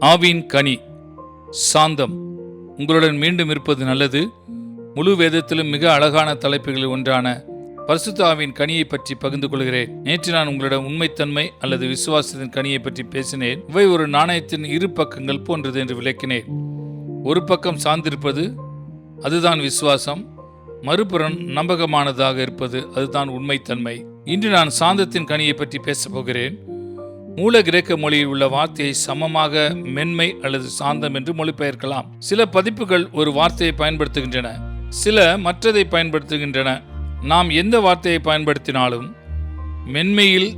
ஆவின் கனி சாந்தம். உங்களுடன் மீண்டும் இருப்பது நல்லது. முழு வேதத்திலும் மிக அழகான தலைப்புகளில் ஒன்றான பரிசுத்த ஆவின் கனியை பற்றி பகிர்ந்து கொள்கிறேன். நேற்று நான் உங்களிடம் உண்மைத்தன்மை அல்லது விசுவாசத்தின் கனியை பற்றி பேசினேன். இவை ஒரு நாணயத்தின் இரு பக்கங்கள் போன்றது என்று விளக்கினேன். ஒரு பக்கம் சார்ந்திருப்பது அதுதான் விசுவாசம். மறுபுறம் நம்பகமானதாக இருப்பது அதுதான் உண்மைத்தன்மை. இன்று நான் சாந்தத்தின் கனியை பற்றி பேசப் போகிறேன். மூல கிரேக்க மொழியில் உள்ள வார்த்தையை சமமாக மென்மை அல்லது சாந்தம் என்று மொழிபெயர்க்கலாம். சில பதிப்புகள் ஒரு வார்த்தையை பயன்படுத்துகின்றன சில மற்றதை பயன்படுத்துகின்றன. நாம் எந்த வார்த்தையை பயன்படுத்தினாலும் மென்மையில்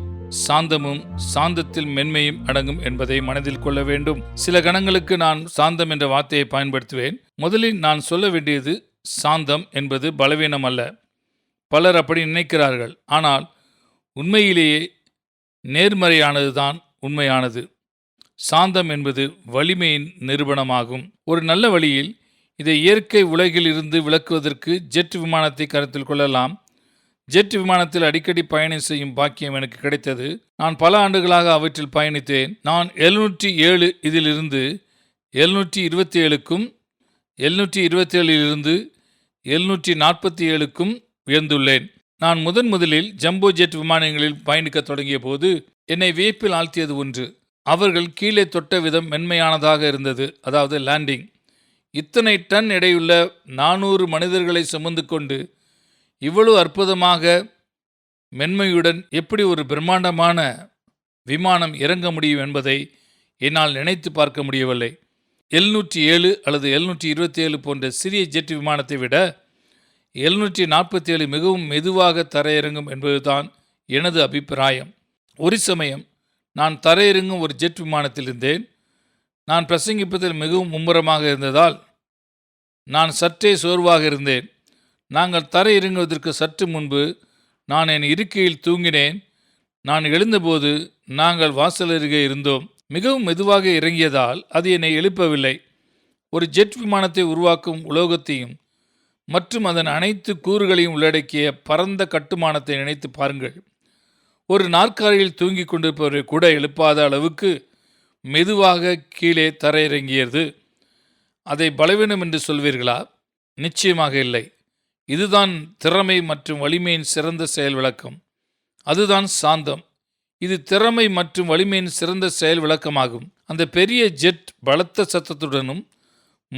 சாந்தமும் சாந்தத்தில் மென்மையும் அடங்கும் என்பதை மனதில் கொள்ள வேண்டும். சில கணங்களுக்கு நான் சாந்தம் என்ற வார்த்தையை பயன்படுத்துவேன். முதலில் நான் சொல்ல வேண்டியது சாந்தம் என்பது பலவீனம் அல்ல பலர் அப்படி நினைக்கிறார்கள். ஆனால் உண்மையிலேயே நேர்மறையானதுதான் உண்மையானது. சாந்தம் என்பது வலிமையின் நிரூபணமாகும். ஒரு நல்ல வழியில் இதை இயற்கை உலகில் இருந்து விளக்குவதற்கு ஜெட் விமானத்தை கருத்தில் கொள்ளலாம். ஜெட் விமானத்தில் அடிக்கடி பயணம் செய்யும் பாக்கியம் எனக்கு கிடைத்தது. நான் பல ஆண்டுகளாக அவற்றில் பயணித்தேன். நான் எழுநூற்றி ஏழு இதிலிருந்து எழுநூற்றி இருபத்தி ஏழுக்கும் எழுநூற்றி இருபத்தி ஏழிலிருந்து எழுநூற்றி நாற்பத்தி ஏழுக்கும் உயர்ந்துள்ளேன். நான் முதன் முதலில் ஜம்போ ஜெட் விமானங்களில் பயணிக்க தொடங்கிய போது என்னை வியப்பில் ஆழ்த்தியது ஒன்று. அவர்கள் கீழே தொட்ட விதம் மென்மையானதாக இருந்தது அதாவது லேண்டிங் இத்தனை டன் எடையுள்ள நானூறு மனிதர்களை சுமந்து கொண்டு இவ்வளவு அற்புதமாக மென்மையுடன் எப்படி ஒரு பிரம்மாண்டமான விமானம் இறங்க முடியும் என்பதை என்னால் நினைத்து பார்க்க முடியவில்லை. எழுநூற்றி ஏழு அல்லது எழுநூற்றி இருபத்தி ஏழு போன்ற சிறிய ஜெட் விமானத்தை விட எழுநூற்றி நாற்பத்தி ஏழு மிகவும் மெதுவாக தரையிறங்கும் என்பதுதான் எனது அபிப்பிராயம். ஒரு சமயம் நான் தரையிறங்கும் ஒரு ஜெட் விமானத்தில் இருந்தேன். நான் பிரசங்கிப்பதில் மிகவும் மும்முரமாக இருந்ததால் நான் சற்றே சோர்வாக இருந்தேன். நாங்கள் தரையிறங்குவதற்கு சற்று முன்பு நான் என் இருக்கையில் தூங்கினேன். நான் எழுந்தபோது நாங்கள் வாசல் அருகே இருந்தோம். மிகவும் மெதுவாக இறங்கியதால் அது என்னை எழுப்பவில்லை. ஒரு ஜெட் விமானத்தை உருவாக்கும் உலோகத்தையும் மற்றும் அதன் அனைத்து கூறுகளையும் உள்ளடக்கிய பரந்த கட்டுமானத்தை நினைத்து பாருங்கள். ஒரு நாற்காலியில் தூங்கிக் கொண்டிருப்பவரை கூட எழுப்பாத அளவுக்கு மெதுவாக கீழே தரையிறங்கியது. அதை பலவீனம் என்று சொல்வீர்களா? நிச்சயமாக இல்லை. இதுதான் திறமை மற்றும் வலிமையின் சிறந்த செயல் விளக்கம். அதுதான் சாந்தம். இது திறமை மற்றும் வலிமையின் சிறந்த செயல் விளக்கமாகும். அந்த பெரிய ஜெட் பலத்த சத்தத்துடனும்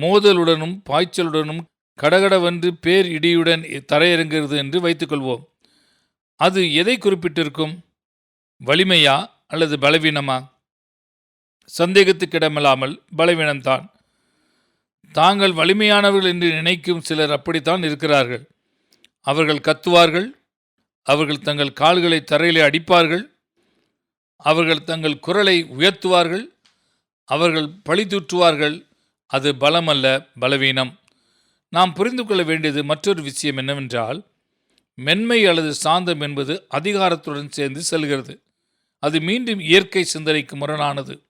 மோதலுடனும் பாய்ச்சலுடனும் கடகடவென்று பேர் இடியுடன் தரையிறங்குகிறது என்று வைத்துக்கொள்வோம். அது எதை குறிப்பிட்டிருக்கும்? வலிமையா அல்லது பலவீனமா? சந்தேகத்துக்கிடமில்லாமல் பலவீனம்தான். தாங்கள் வலிமையானவர்கள் என்று நினைக்கும் சிலர் அப்படித்தான் இருக்கிறார்கள். அவர்கள் கத்துவார்கள் அவர்கள் தங்கள் கால்களை தரையிலே அடிப்பார்கள் அவர்கள் தங்கள் குரலை உயர்த்துவார்கள் அவர்கள் பழி தூற்றுவார்கள். அது பலமல்ல பலவீனம். நாம் புரிந்து கொள்ள வேண்டியது மற்றொரு விஷயம் என்னவென்றால் மென்மை அல்லது சாந்தம் என்பது அதிகாரத்துடன் சேர்ந்து செல்கிறது. அது மீண்டும் இயற்கை சிந்தனைக்கு முரணானது.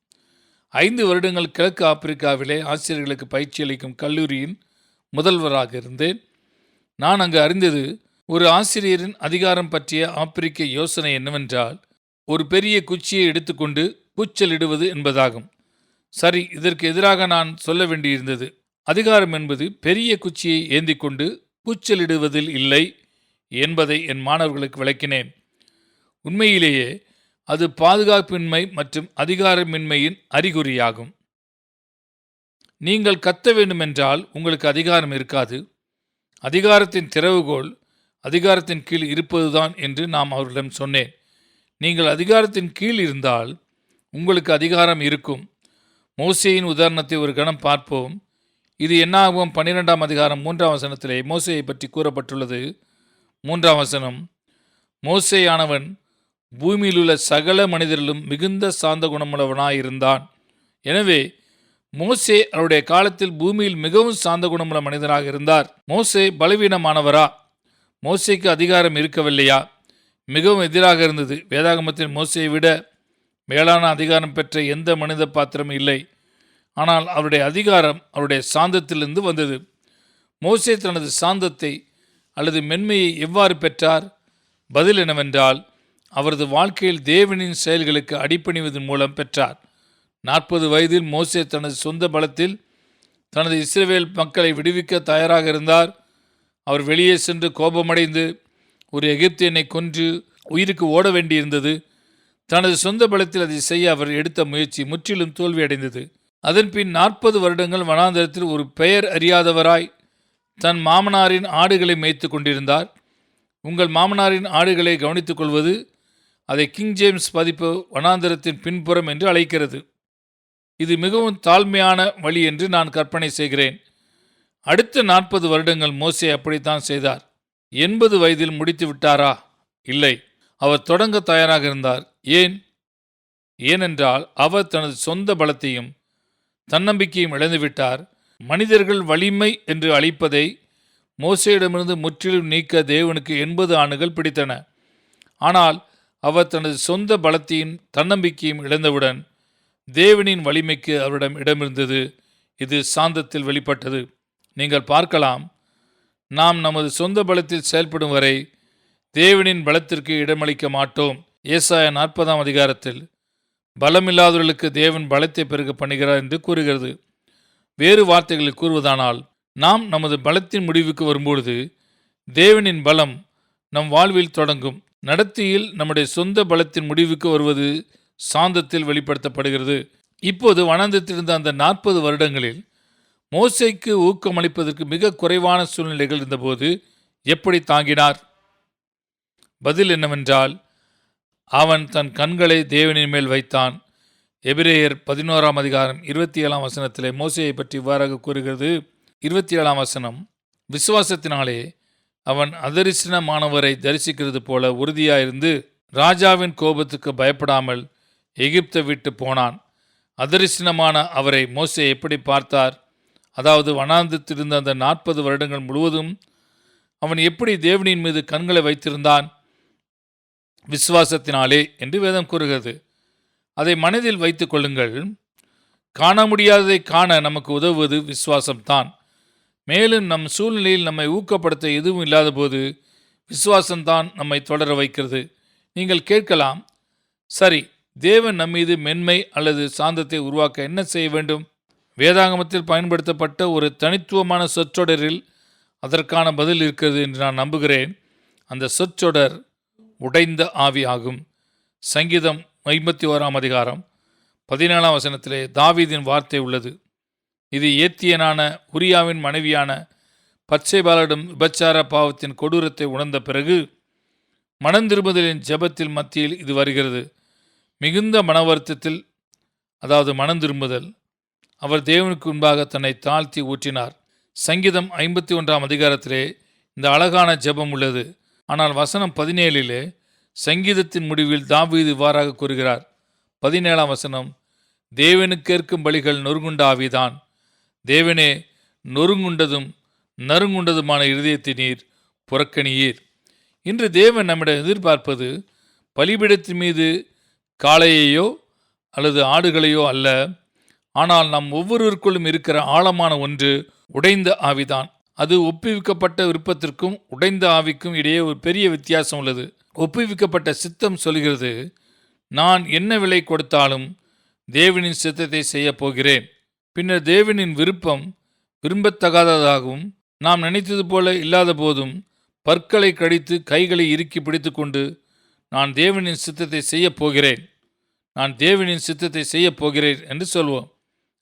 ஐந்து வருடங்கள் கிழக்கு ஆப்பிரிக்காவிலே ஆசிரியர்களுக்கு பயிற்சி அளிக்கும் கல்லூரியின் முதல்வராக இருந்தேன். நான் அங்கு அறிந்தது ஒரு ஆசிரியரின் அதிகாரம் பற்றிய ஆப்பிரிக்க யோசனை என்னவென்றால் ஒரு பெரிய குச்சியை எடுத்துக்கொண்டு கூச்சலிடுவது என்பதாகும். சரி இதற்கு எதிராக நான் சொல்ல வேண்டியிருந்தது. அதிகாரம் என்பது பெரிய குச்சியை ஏந்தி கொண்டு கூச்சலிடுவதில் இல்லை என்பதை என் மாணவர்களுக்கு விளக்கினேன். உண்மையிலேயே அது பாதுகாப்பின்மை மற்றும் அதிகாரமின்மையின் அறிகுறியாகும். நீங்கள் கத்த வேண்டுமென்றால் உங்களுக்கு அதிகாரம் இருக்காது. அதிகாரத்தின் திறவுகோல் அதிகாரத்தின் கீழ் இருப்பதுதான் என்று நாம் அவர்களிடம் சொன்னேன். நீங்கள் அதிகாரத்தின் கீழ் இருந்தால் உங்களுக்கு அதிகாரம் இருக்கும். மோசையின் உதாரணத்தை ஒரு கணம் பார்ப்போம். இது என்னாகும்? பன்னிரெண்டாம் அதிகாரம் மூன்றாம் வசனத்திலே மோசையை பற்றி கூறப்பட்டுள்ளது. மூன்றாம் வசனம். மோசையானவன் பூமியில் உள்ள சகல மனிதரிலும் மிகுந்த சாந்த குணமுள்ளவனாயிருந்தான் எனவே மோசே அவருடைய காலத்தில் பூமியில் மிகவும் சாந்த குணமுள்ள மனிதனாக இருந்தார். மோசே பலவீனமானவரா? மோசேக்கு அதிகாரம் இருக்கவில்லையா? மிகவும் எதிராக இருந்தது. வேதாகமத்தில் மோசையை விட மேலான அதிகாரம் பெற்ற எந்த மனித பாத்திரமும் இல்லை. ஆனால் அவருடைய அதிகாரம் அவருடைய சாந்தத்திலிருந்து வந்தது. மோசே தனது சாந்தத்தை அல்லது மென்மையை எவ்வாறு பெற்றார்? பதில் என்னவென்றால் அவரது வாழ்க்கையில் தேவனின் செயல்களுக்கு அடிபணிவதன் மூலம் பெற்றார். நாற்பது வயதில் மோசே தனது சொந்த பலத்தில் தனது இஸ்ரேவேல் மக்களை விடுவிக்க தயாராக இருந்தார். அவர் வெளியே சென்று கோபமடைந்து ஒரு எகிப்தியனை கொன்று உயிருக்கு ஓட வேண்டியிருந்தது. தனது சொந்த பலத்தில் அதை செய்ய அவர் எடுத்த முயற்சி முற்றிலும் தோல்வியடைந்தது. அதன்பின் நாற்பது வருடங்கள் வனாந்தரத்தில் ஒரு பெயர் அறியாதவராய் தன் மாமனாரின் ஆடுகளை மேய்த்து கொண்டிருந்தார். உங்கள் மாமனாரின் ஆடுகளை கவனித்துக் கொள்வது அதை கிங் ஜேம்ஸ் பதிப்பு வனாந்தரத்தின் பின்புறம் என்று அழைக்கிறது. இது மிகவும் தாழ்மையான வழி என்று நான் கற்பனை செய்கிறேன். அடுத்த நாற்பது வருடங்கள் மோசே அப்படித்தான் செய்தார். எண்பது வயதில் முடித்து விட்டாரா? இல்லை. அவர் தொடங்க தயாராக இருந்தார். ஏன்? ஏனென்றால் அவர் தனது சொந்த பலத்தையும் தன்னம்பிக்கையும் இழந்துவிட்டார். மனிதர்கள் வலிமை என்று அழைப்பதை மோசையிடமிருந்து முற்றிலும் நீக்க தேவனுக்கு எண்பது ஆண்டுகள் பிடித்தன. ஆனால் அவர் தனது சொந்த பலத்தையும் தன்னம்பிக்கையும் இழந்தவுடன் தேவனின் வலிமைக்கு அவரிடம் இடமிருந்தது. இது சாந்தத்தில் வெளிப்பட்டது. நீங்கள் பார்க்கலாம். நாம் நமது சொந்த பலத்தில் செயல்படும் வரை தேவனின் பலத்திற்கு இடமளிக்க மாட்டோம். ஏசாய நாற்பதாம் அதிகாரத்தில் பலமில்லாதவர்களுக்கு தேவன் பலத்தை பெருக பண்ணுகிறார் என்று கூறுகிறது. வேறு வார்த்தைகளில் கூறுவதானால் நாம் நமது பலத்தின் முடிவுக்கு வரும்பொழுது தேவனின் பலம் நம் வாழ்வில் தொடங்கும். நடத்தியில் நம்முடைய சொந்த பலத்தின் முடிவுக்கு வருவது சாந்தத்தில் வெளிப்படுத்தப்படுகிறது. இப்போது வனந்தத்திலிருந்த அந்த நாற்பது வருடங்களில் மோசைக்கு ஊக்கமளிப்பதற்கு மிக குறைவான சூழ்நிலைகள் இருந்தபோது எப்படி தாங்கினார்? பதில் என்னவென்றால் அவன் தன் கண்களை தேவனின் மேல் வைத்தான். எபிரேயர் பதினோராம் அதிகாரம் இருபத்தி ஏழாம் வசனத்திலே மோசையை பற்றி இவ்வாறாக கூறுகிறது. இருபத்தி ஏழாம் வசனம் விசுவாசத்தினாலே அவன் அதரிசனமானவரை தரிசிக்கிறது போல உறுதியாயிருந்து ராஜாவின் கோபத்துக்கு பயப்படாமல் எகிப்தை விட்டு போனான். அதரிசனமான அவரை மோசே எப்படி பார்த்தார்? அதாவது வனாந்தத்திலிருந்த அந்த நாற்பது வருடங்கள் முழுவதும் அவன் எப்படி தேவனின் மீது கண்களை வைத்திருந்தான்? விசுவாசத்தினாலே என்று வேதம் கூறுகிறது. அதை மனதில் வைத்து கொள்ளுங்கள். காண முடியாததை காண நமக்கு உதவுவது விசுவாசம்தான். மேலும் நம் சூழ்நிலையில் நம்மை ஊக்கப்படுத்த எதுவும் இல்லாத போது விசுவாசம்தான் நம்மை தொடர வைக்கிறது. நீங்கள் கேட்கலாம் சரி தேவன் நம்மீது மென்மை அல்லது சாந்தத்தை உருவாக்க என்ன செய்ய வேண்டும்? வேதாகமத்தில் பயன்படுத்தப்பட்ட ஒரு தனித்துவமான சொற்றொடரில் அதற்கான பதில் இருக்கிறது என்று நான் நம்புகிறேன். அந்த சொற்றொடர் உடைந்த ஆவி ஆகும் சங்கீதம் ஐம்பத்தி ஓராம் அதிகாரம் பதினேழாம் வசனத்திலே தாவீதின் வார்த்தை உள்ளது. இது ஏத்தியனான உரியாவின் மனைவியான பச்சைபாலிடம் விபச்சார பாவத்தின் கொடூரத்தை உணர்ந்த பிறகு மனந்திருமுதலின் ஜெபத்தில் மத்தியில் இது வருகிறது. மிகுந்த மனவருத்தத்தில் அதாவது மனந்திரும்புதல். அவர் தேவனுக்கு முன்பாக தன்னை தாழ்த்தி ஊற்றினார். சங்கீதம் ஐம்பத்தி ஒன்றாம் அதிகாரத்திலே இந்த அழகான ஜெபம் உள்ளது. ஆனால் வசனம் பதினேழிலே சங்கீதத்தின் முடிவில் தாவீது இவ்வாறாக கூறுகிறார். பதினேழாம் வசனம் தேவனுக்கேற்கும் பலிகள் நொறுங்குண்ட ஆவிதான். தேவனே நொறுங்குண்டதும் நறுங்குண்டதுமான இருதயத்தை நீர் புறக்கணியீர். இன்று தேவன் நம்மிடம் எதிர்பார்ப்பது பலிபிடத்தின் மீது காளையையோ அல்லது ஆடுகளையோ அல்ல. ஆனால் நம் ஒவ்வொருவருக்குள்ளும் இருக்கிற ஆழமான ஒன்று உடைந்த ஆவிதான். அது ஒப்புவிக்கப்பட்ட விருப்பத்திற்கும் உடைந்த ஆவிக்கும் இடையே ஒரு பெரிய வித்தியாசம் உள்ளது. ஒப்புவிக்கப்பட்ட சித்தம் சொல்கிறது நான் என்ன விலை கொடுத்தாலும் தேவனின் சித்தத்தை செய்யப் போகிறேன். பின்னர் தேவனின் விருப்பம் விரும்பத்தகாததாகவும் நாம் நினைத்தது போல இல்லாத போதும் பற்களை கடித்து கைகளை இறுக்கி பிடித்துக்கொண்டு நான் தேவனின் சித்தத்தை செய்யப் போகிறேன். நான் தேவனின் சித்தத்தை செய்யப் போகிறேன் என்று சொல்வோம்.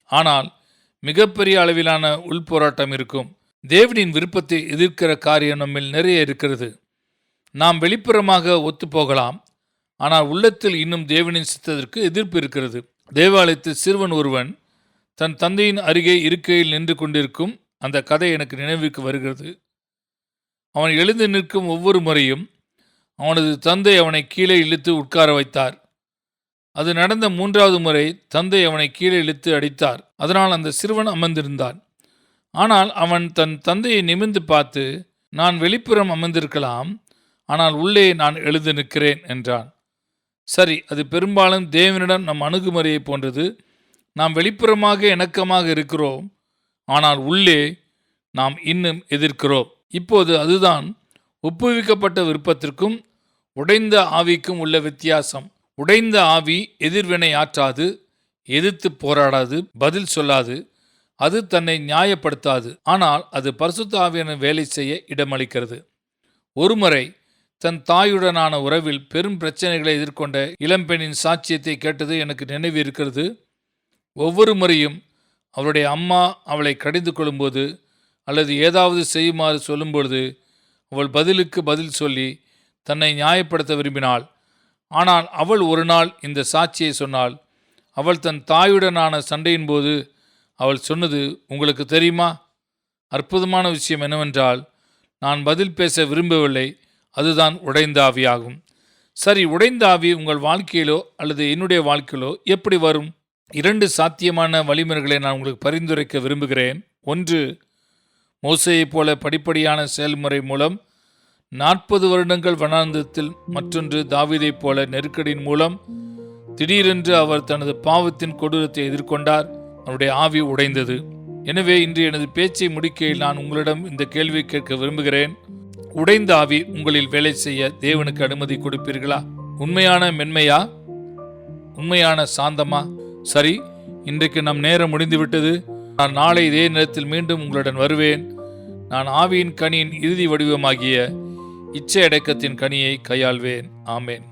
ஆனால் மிகப்பெரிய அளவிலான உள்போராட்டம் இருக்கும். தேவனின் விருப்பத்தை எதிர்க்கிற காரியம் நம்மில் நிறைய இருக்கிறது. நாம் வெளிப்புறமாக ஒத்துப்போகலாம் ஆனால் உள்ளத்தில் இன்னும் தேவனின் சித்தத்திற்கு எதிர்ப்பு இருக்கிறது. தேவாலயத்தில் சிறுவன் ஒருவன் தன் தந்தையின் அருகே இருக்கையில் நின்று கொண்டிருக்கும் அந்த கதை எனக்கு நினைவுக்கு வருகிறது. அவன் எழுந்து நிற்கும் ஒவ்வொரு முறையும் அவனது தந்தை அவனை கீழே இழுத்து உட்கார வைத்தார். அது நடந்த மூன்றாவது முறை தந்தை அவனை கீழே இழுத்து அடித்தார். அதனால் அந்த சிறுவன் அமர்ந்திருந்தான். ஆனால் அவன் தன் தந்தையை நிமிர்ந்து பார்த்து நான் வெளிப்புறம் அமர்ந்திருக்கலாம் ஆனால் உள்ளே நான் எழுந்து நிற்கிறேன் என்றான். சரி அது பெரும்பாலும் தேவனிடம் நம் அணுகுமுறையை போன்றது. நாம் வெளிப்புறமாக இணக்கமாக இருக்கிறோம் ஆனால் உள்ளே நாம் இன்னும் எதிர்க்கிறோம். இப்போது அதுதான் ஒப்புவிக்கப்பட்ட விருப்பத்திற்கும் உடைந்த ஆவிக்கும் உள்ள வித்தியாசம். உடைந்த ஆவி எதிர்வினை ஆற்றாது எதிர்த்து போராடாது பதில் சொல்லாது. அது தன்னை நியாயப்படுத்தாது. ஆனால் அது பரிசுத்தாவியான வேலை செய்ய இடமளிக்கிறது. ஒருமுறை தன் தாயுடனான உறவில் பெரும் பிரச்சனைகளை எதிர்கொண்ட இளம்பெண்ணின் சாட்சியத்தை கேட்டது எனக்கு நினைவு இருக்கிறது. ஒவ்வொரு முறையும் அவளுடைய அம்மா அவளை கடிந்து கொள்ளும்போது அல்லது ஏதாவது செய்யுமாறு சொல்லும்பொழுது அவள் பதிலுக்கு பதில் சொல்லி தன்னை நியாயப்படுத்த விரும்பினாள். ஆனால் அவள் ஒரு நாள் இந்த சாட்சியை சொன்னாள் அவள் தன் தாயுடனான சண்டையின் போது அவள் சொன்னது உங்களுக்கு தெரியுமா? அற்புதமான விஷயம் என்னவென்றால் நான் பதில் பேச விரும்பவில்லை அதுதான் உடைந்த ஆவியாகும். சரி உடைந்த ஆவி உங்கள் வாழ்க்கையிலோ அல்லது என்னுடைய வாழ்க்கையிலோ எப்படி வரும்? இரண்டு சாத்தியமான வழிமுறைகளை நான் உங்களுக்கு பரிந்துரைக்க விரும்புகிறேன். ஒன்று மோசையைப் போல படிப்படியான செயல்முறை மூலம் நாற்பது வருடங்கள் வனாந்தத்தில் மற்றொன்று தாவிதைப் போல நெருக்கடியின் மூலம் திடீரென்று அவர் தனது பாவத்தின் கொடூரத்தை எதிர்கொண்டார். அவருடைய ஆவி உடைந்தது. எனவே இன்று எனது பேச்சை முடிக்கையில் நான் உங்களிடம் இந்த கேள்வி கேட்க விரும்புகிறேன். உடைந்த ஆவி உங்களில் வேலை செய்ய தேவனுக்கு அனுமதி கொடுப்பீர்களா? உண்மையான மென்மையா? உண்மையான சாந்தமா? சரி இன்றைக்கு நம் நேரம் முடிந்துவிட்டது. நான் நாளை இதே நேரத்தில் மீண்டும் உங்களுடன் வருவேன். நான் ஆவியின் கனியின் இறுதி வடிவமாகிய இச்சை அடக்கத்தின் கனியை கையாள்வேன். ஆமேன்.